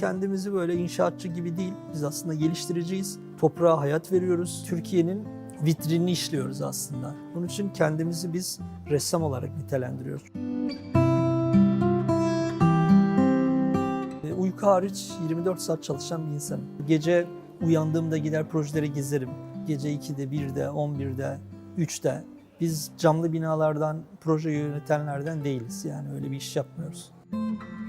kendimizi böyle inşaatçı gibi değil, biz aslında geliştireceğiz. Toprağa hayat veriyoruz. Türkiye'nin vitrinini işliyoruz aslında. Bunun için kendimizi biz ressam olarak nitelendiriyoruz. E, Uyku hariç 24 saat çalışan bir insanım. Gece uyandığımda gider projeleri gezerim. Gece 2'de, 1'de, 11'de, 3'te. Biz camlı binalardan, proje yönetenlerden değiliz. Yani öyle bir iş yapmıyoruz. DAP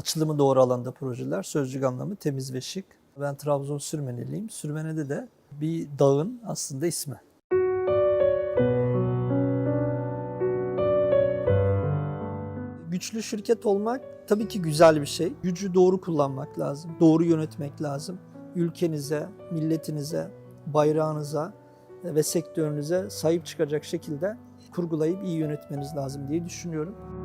açılımı doğru alanda projeler, sözcük anlamı temiz ve şık. Ben Trabzon Sürmeneliyim. Sürmene'de de bir dağın aslında ismi. Güçlü şirket olmak tabii ki güzel bir şey. Gücü doğru kullanmak lazım, doğru yönetmek lazım. Ülkenize, milletinize, bayrağınıza ve sektörünüze sahip çıkacak şekilde kurgulayıp iyi yönetmeniz lazım diye düşünüyorum.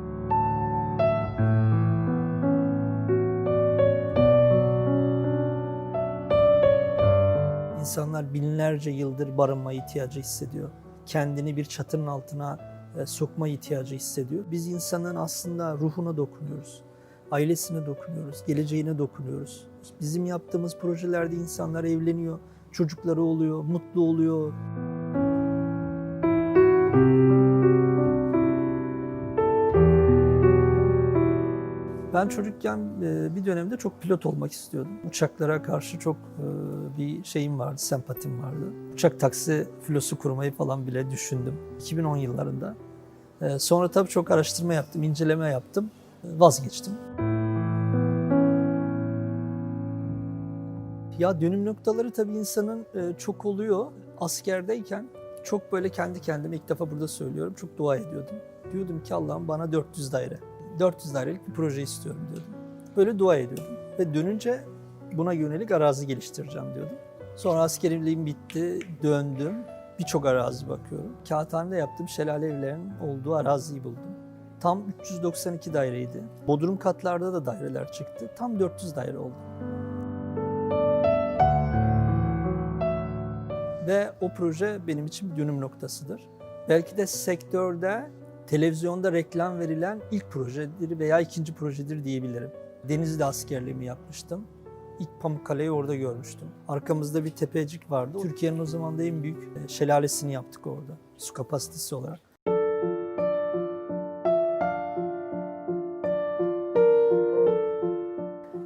İnsanlar binlerce yıldır barınma ihtiyacı hissediyor. Kendini bir çatının altına e, sokma ihtiyacı hissediyor. Biz insanın aslında ruhuna dokunuyoruz. Ailesine dokunuyoruz, geleceğine dokunuyoruz. Bizim yaptığımız projelerde insanlar evleniyor, çocukları oluyor, mutlu oluyor. Ben çocukken e, bir dönemde çok pilot olmak istiyordum. Uçaklara karşı çok e, bir şeyim vardı, sempatim vardı. Uçak taksi filosu kurmayı falan bile düşündüm 2010 yıllarında. E, Sonra tabii çok araştırma yaptım, inceleme yaptım, vazgeçtim. Ya dönüm noktaları tabii insanın çok oluyor. Askerdeyken çok böyle kendi kendime ilk defa burada söylüyorum, çok dua ediyordum. Diyordum ki Allah'ım bana 400 daire, 400 dairelik bir proje istiyorum diyordum. Böyle dua ediyordum. Ve dönünce buna yönelik arazi geliştireceğim diyordum. Sonra askerliğim bitti, döndüm. Birçok arazi bakıyorum. Kağıthane'de yaptığım şelale evlerinin olduğu araziyi buldum. Tam 392 daireydi. Bodrum katlarda da daireler çıktı. Tam 400 daire oldu. Ve o proje benim için bir dönüm noktasıdır. Belki de sektörde televizyonda reklam verilen ilk projedir veya ikinci projedir diyebilirim. Denizli'de askerliğimi yapmıştım. İlk Pamukkale'yi orada görmüştüm. Arkamızda bir tepecik vardı. Türkiye'nin o zaman da en büyük e, şelalesini yaptık orada. Su kapasitesi olarak.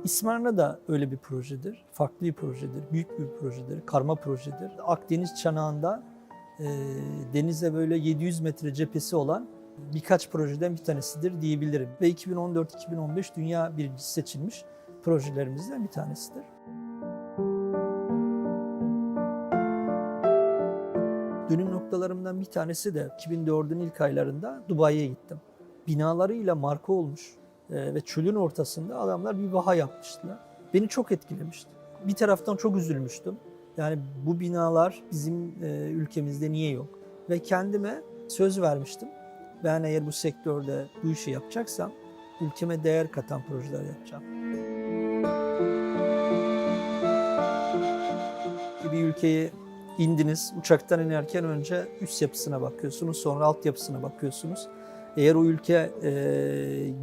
İsmarna da öyle bir projedir. Farklı bir projedir. Büyük bir projedir. Karma projedir. Akdeniz çanağında e, denize böyle 700 metre cephesi olan birkaç projeden bir tanesidir diyebilirim. Ve 2014-2015 dünya birincisi seçilmiş projelerimizden bir tanesidir. Dönüm noktalarımdan bir tanesi de 2004'ün ilk aylarında Dubai'ye gittim. Binalarıyla marka olmuş e, ve çölün ortasında adamlar bir vaha yapmıştılar. Beni çok etkilemişti. Bir taraftan çok üzülmüştüm. Yani bu binalar bizim e, ülkemizde niye yok? Ve kendime söz vermiştim. Ben eğer bu sektörde bu işi yapacaksam ülkeme değer katan projeler yapacağım. Bir ülkeye indiniz, uçaktan inerken önce üst yapısına bakıyorsunuz, sonra alt yapısına bakıyorsunuz. Eğer o ülke e,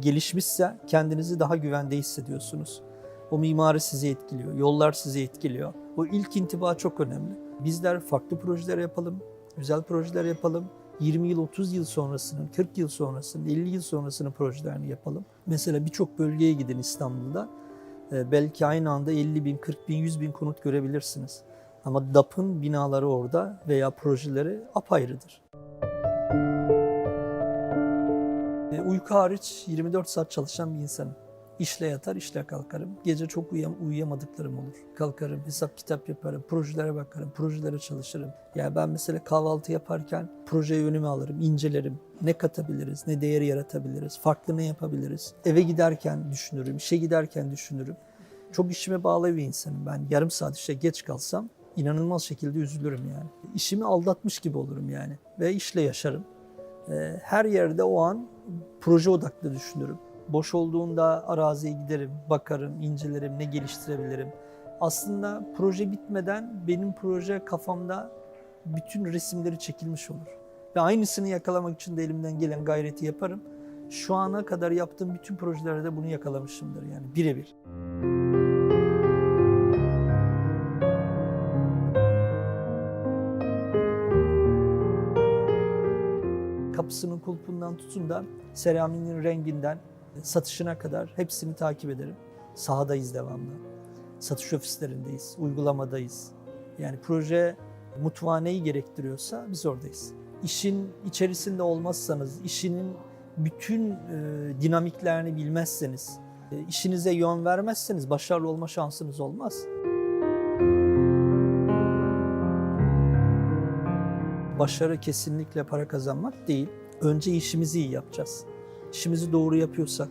gelişmişse kendinizi daha güvende hissediyorsunuz. O mimari sizi etkiliyor, yollar sizi etkiliyor. O ilk intiba çok önemli. Bizler farklı projeler yapalım, güzel projeler yapalım. 20 yıl, 30 yıl sonrasının, 40 yıl sonrasının, 50 yıl sonrasının projelerini yapalım. Mesela birçok bölgeye gidin İstanbul'da. E, belki aynı anda 50 bin, 40 bin, 100 bin konut görebilirsiniz. Ama DAP'ın binaları orada veya projeleri apayrıdır. E, Uyku hariç 24 saat çalışan bir insanım. İşle yatar, işle kalkarım. Gece çok uyuyam uyuyamadıklarım olur. Kalkarım, hesap kitap yaparım, projelere bakarım, projelere çalışırım. Yani ben mesela kahvaltı yaparken projeyi önüme alırım, incelerim. Ne katabiliriz, ne değeri yaratabiliriz, farklı ne yapabiliriz. Eve giderken düşünürüm, işe giderken düşünürüm. Çok işime bağlı bir insanım ben. Yarım saat işe geç kalsam inanılmaz şekilde üzülürüm yani. İşimi aldatmış gibi olurum yani. Ve işle yaşarım. Ee, Her yerde o an proje odaklı düşünürüm. Boş olduğunda araziye giderim, bakarım, incelerim, ne geliştirebilirim. Aslında proje bitmeden benim proje kafamda bütün resimleri çekilmiş olur. Ve aynısını yakalamak için de elimden gelen gayreti yaparım. Şu ana kadar yaptığım bütün projelerde bunu yakalamışımdır yani birebir. Kapısının kulpundan tutun da seraminin renginden satışına kadar hepsini takip ederim. Sahadayız devamlı. Satış ofislerindeyiz, uygulamadayız. Yani proje mutfağı neyi gerektiriyorsa biz oradayız. İşin içerisinde olmazsanız, işinin bütün e, dinamiklerini bilmezseniz, e, işinize yön vermezseniz başarılı olma şansınız olmaz. Başarı kesinlikle para kazanmak değil. Önce işimizi iyi yapacağız. İşimizi doğru yapıyorsak,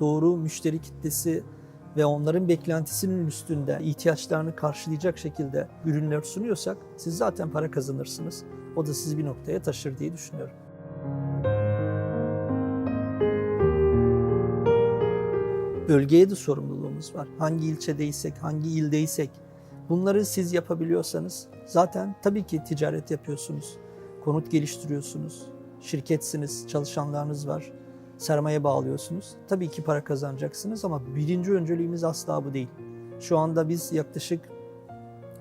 doğru müşteri kitlesi ve onların beklentisinin üstünde ihtiyaçlarını karşılayacak şekilde ürünler sunuyorsak siz zaten para kazanırsınız. O da sizi bir noktaya taşır diye düşünüyorum. Bölgeye de sorumluluğumuz var. Hangi ilçedeysek, hangi ildeysek bunları siz yapabiliyorsanız zaten tabii ki ticaret yapıyorsunuz. Konut geliştiriyorsunuz. Şirketsiniz, çalışanlarınız var. Sermaye bağlıyorsunuz. Tabii ki para kazanacaksınız ama birinci önceliğimiz asla bu değil. Şu anda biz yaklaşık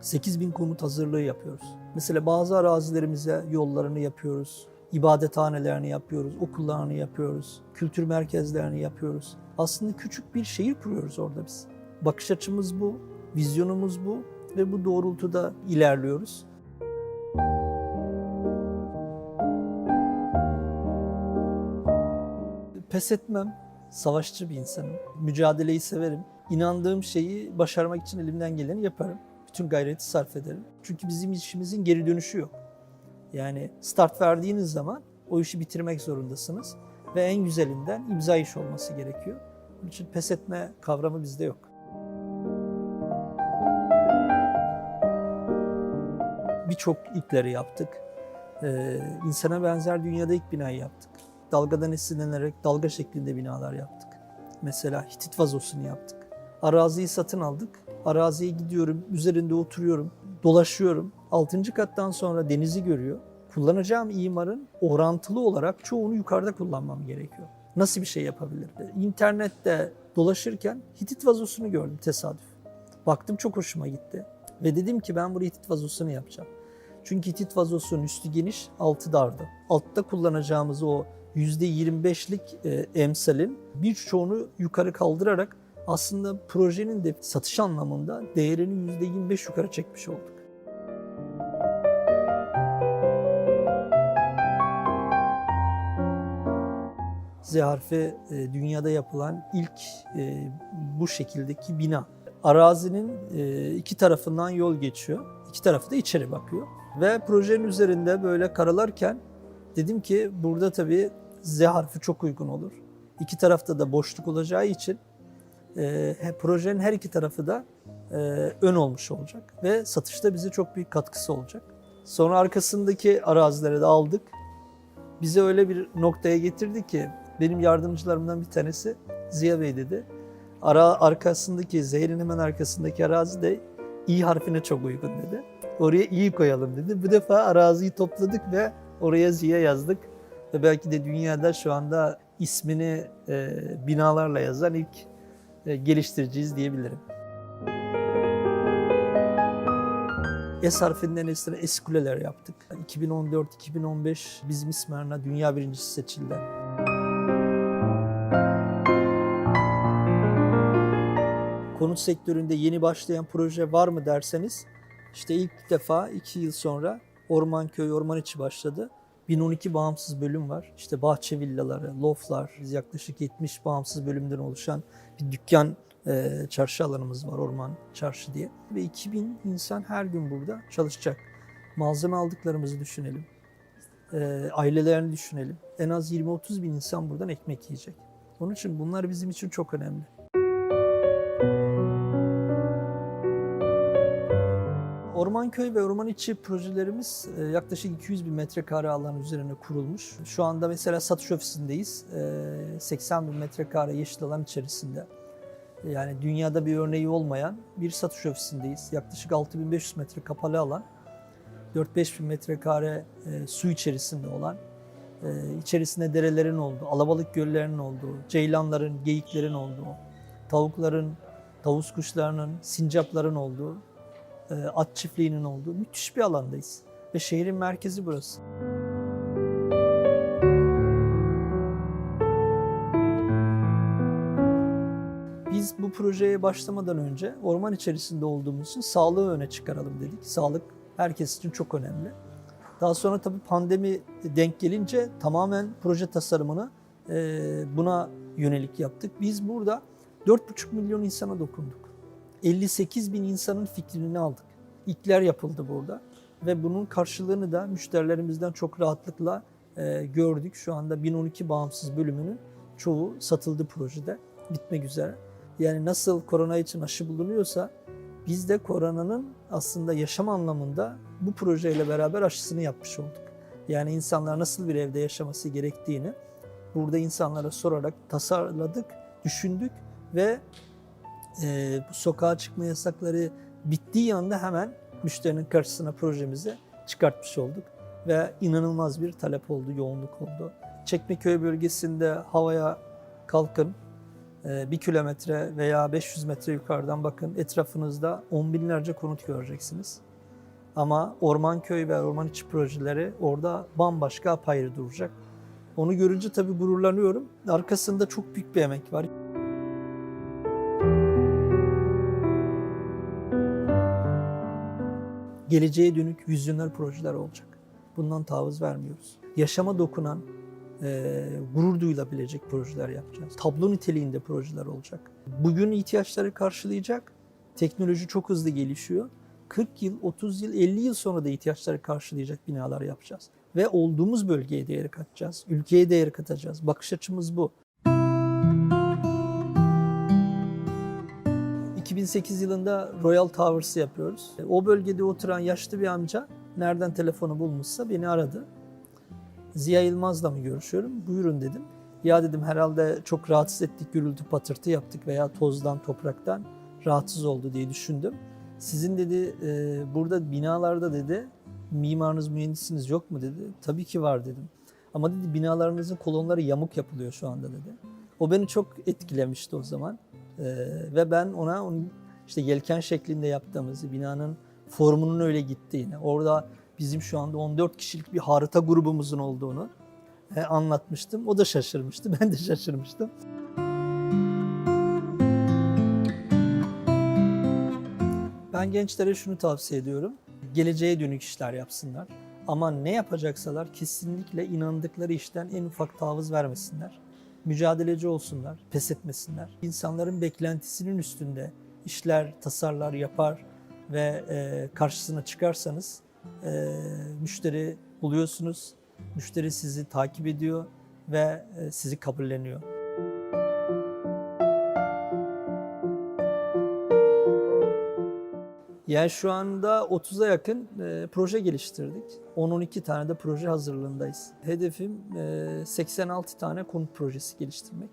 8000 konut hazırlığı yapıyoruz. Mesela bazı arazilerimize yollarını yapıyoruz, ibadethanelerini yapıyoruz, okullarını yapıyoruz, kültür merkezlerini yapıyoruz. Aslında küçük bir şehir kuruyoruz orada biz. Bakış açımız bu, vizyonumuz bu ve bu doğrultuda ilerliyoruz. Pes etmem, savaşçı bir insanım. Mücadeleyi severim. İnandığım şeyi başarmak için elimden geleni yaparım. Bütün gayreti sarf ederim. Çünkü bizim işimizin geri dönüşü yok. Yani start verdiğiniz zaman o işi bitirmek zorundasınız. Ve en güzelinden imza iş olması gerekiyor. Onun için pes etme kavramı bizde yok. Birçok ilkleri yaptık. Ee, insana benzer dünyada ilk binayı yaptık. Dalgadan esinlenerek dalga şeklinde binalar yaptık. Mesela Hitit vazosunu yaptık. Araziyi satın aldık. Araziye gidiyorum, üzerinde oturuyorum, dolaşıyorum. Altıncı kattan sonra denizi görüyor. Kullanacağım imarın orantılı olarak çoğunu yukarıda kullanmam gerekiyor. Nasıl bir şey yapabilirim? İnternette dolaşırken Hitit vazosunu gördüm tesadüf. Baktım çok hoşuma gitti. Ve dedim ki ben buraya Hitit vazosunu yapacağım. Çünkü Hitit vazosunun üstü geniş, altı dardı. Altta kullanacağımız o %25'lik e, emsalin birçoğunu yukarı kaldırarak aslında projenin de satış anlamında değerini %25 yukarı çekmiş olduk. Z harfi e, dünyada yapılan ilk e, bu şekildeki bina. Arazinin iki tarafından yol geçiyor. İki tarafı da içeri bakıyor. Ve projenin üzerinde böyle karalarken dedim ki burada tabii Z harfi çok uygun olur. İki tarafta da boşluk olacağı için e, projenin her iki tarafı da e, ön olmuş olacak ve satışta bize çok büyük katkısı olacak. Sonra arkasındaki arazilere de aldık. Bize öyle bir noktaya getirdi ki benim yardımcılarımdan bir tanesi Ziya Bey dedi. Ara arkasındaki, zehrin hemen arkasındaki arazi de İ harfine çok uygun dedi. Oraya İ koyalım dedi. Bu defa araziyi topladık ve oraya Ziya yazdık. Ve belki de dünyada şu anda ismini e, binalarla yazan ilk e, geliştiriciyiz diyebilirim. S harfinden esire eskuleler yaptık. 2014-2015 bizim İsmerna dünya birincisi seçildi. Konut sektöründe yeni başlayan proje var mı derseniz işte ilk defa iki yıl sonra Ormanköy Orman içi başladı. 1012 bağımsız bölüm var. İşte bahçe villaları, loflar, yaklaşık 70 bağımsız bölümden oluşan bir dükkan e, çarşı alanımız var, orman çarşı diye. Ve 2000 insan her gün burada çalışacak. Malzeme aldıklarımızı düşünelim. E, ailelerini düşünelim. En az 20-30 bin insan buradan ekmek yiyecek. Onun için bunlar bizim için çok önemli. Ormanköy ve orman içi projelerimiz e, yaklaşık 200 bin metrekare alan üzerine kurulmuş. Şu anda mesela satış ofisindeyiz. 80 bin metrekare yeşil alan içerisinde. Yani dünyada bir örneği olmayan bir satış ofisindeyiz. Yaklaşık 6500 metre kapalı alan, 4-5 bin metrekare su içerisinde olan içerisinde derelerin olduğu, alabalık göllerinin olduğu, ceylanların, geyiklerin olduğu, tavukların, tavus kuşlarının, sincapların olduğu, e, at çiftliğinin olduğu müthiş bir alandayız. Ve şehrin merkezi burası. Biz bu projeye başlamadan önce orman içerisinde olduğumuz için sağlığı öne çıkaralım dedik. Sağlık herkes için çok önemli. Daha sonra tabii pandemi denk gelince tamamen proje tasarımını e, buna yönelik yaptık. Biz burada 4,5 milyon insana dokunduk. 58 bin insanın fikrini aldık. İlkler yapıldı burada ve bunun karşılığını da müşterilerimizden çok rahatlıkla e, gördük. Şu anda 1012 bağımsız bölümünün çoğu satıldı projede. Bitmek üzere. Yani nasıl korona için aşı bulunuyorsa biz de koronanın aslında yaşam anlamında bu projeyle beraber aşısını yapmış olduk. Yani insanlar nasıl bir evde yaşaması gerektiğini burada insanlara sorarak tasarladık, düşündük ve e, bu sokağa çıkma yasakları bittiği anda hemen müşterinin karşısına projemizi çıkartmış olduk. Ve inanılmaz bir talep oldu, yoğunluk oldu. Çekmeköy bölgesinde havaya kalkın, e, bir kilometre veya 500 metre yukarıdan bakın etrafınızda on binlerce konut göreceksiniz. Ama Ormanköy ve orman içi projeleri orada bambaşka apayrı duracak. Onu görünce tabii gururlanıyorum. Arkasında çok büyük bir emek var. Geleceğe dönük vizyoner projeler olacak. Bundan taviz vermiyoruz. Yaşama dokunan, e, gurur duyulabilecek projeler yapacağız. Tablo niteliğinde projeler olacak. Bugün ihtiyaçları karşılayacak. Teknoloji çok hızlı gelişiyor. 40 yıl, 30 yıl, 50 yıl sonra da ihtiyaçları karşılayacak binalar yapacağız. Ve olduğumuz bölgeye değer katacağız. Ülkeye değer katacağız. Bakış açımız bu. 2008 yılında Royal Towers'ı yapıyoruz. O bölgede oturan yaşlı bir amca nereden telefonu bulmuşsa beni aradı. Ziya Yılmaz'la mı görüşüyorum? Buyurun dedim. Ya dedim herhalde çok rahatsız ettik, gürültü patırtı yaptık veya tozdan, topraktan rahatsız oldu diye düşündüm. Sizin dedi e, burada binalarda dedi mimarınız, mühendisiniz yok mu dedi. Tabii ki var dedim. Ama dedi binalarınızın kolonları yamuk yapılıyor şu anda dedi. O beni çok etkilemişti o zaman. E, ve ben ona onun işte yelken şeklinde yaptığımızı, binanın formunun öyle gittiğini, orada bizim şu anda 14 kişilik bir harita grubumuzun olduğunu e, anlatmıştım. O da şaşırmıştı, ben de şaşırmıştım. Ben gençlere şunu tavsiye ediyorum. Geleceğe dönük işler yapsınlar. Ama ne yapacaksalar kesinlikle inandıkları işten en ufak taviz vermesinler. Mücadeleci olsunlar, pes etmesinler. İnsanların beklentisinin üstünde işler, tasarlar, yapar ve e, karşısına çıkarsanız e, müşteri buluyorsunuz. Müşteri sizi takip ediyor ve e, sizi kabulleniyor. Yani şu anda 30'a yakın e, proje geliştirdik. 10-12 tane de proje hazırlığındayız. Hedefim e, 86 tane konut projesi geliştirmek.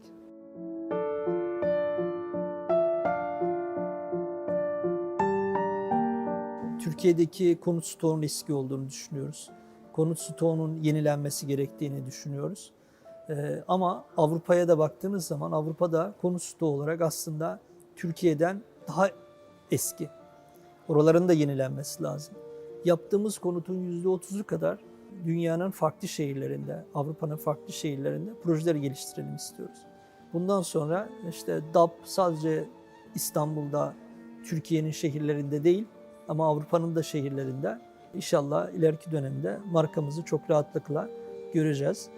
Türkiye'deki konut stoğunun eski olduğunu düşünüyoruz. Konut stoğunun yenilenmesi gerektiğini düşünüyoruz. Ee, ama Avrupa'ya da baktığınız zaman Avrupa'da konut stoğu olarak aslında Türkiye'den daha eski. Oraların da yenilenmesi lazım. Yaptığımız konutun %30'u kadar dünyanın farklı şehirlerinde, Avrupa'nın farklı şehirlerinde projeleri geliştirelim istiyoruz. Bundan sonra işte DAP sadece İstanbul'da, Türkiye'nin şehirlerinde değil ama Avrupa'nın da şehirlerinde inşallah ileriki dönemde markamızı çok rahatlıkla göreceğiz.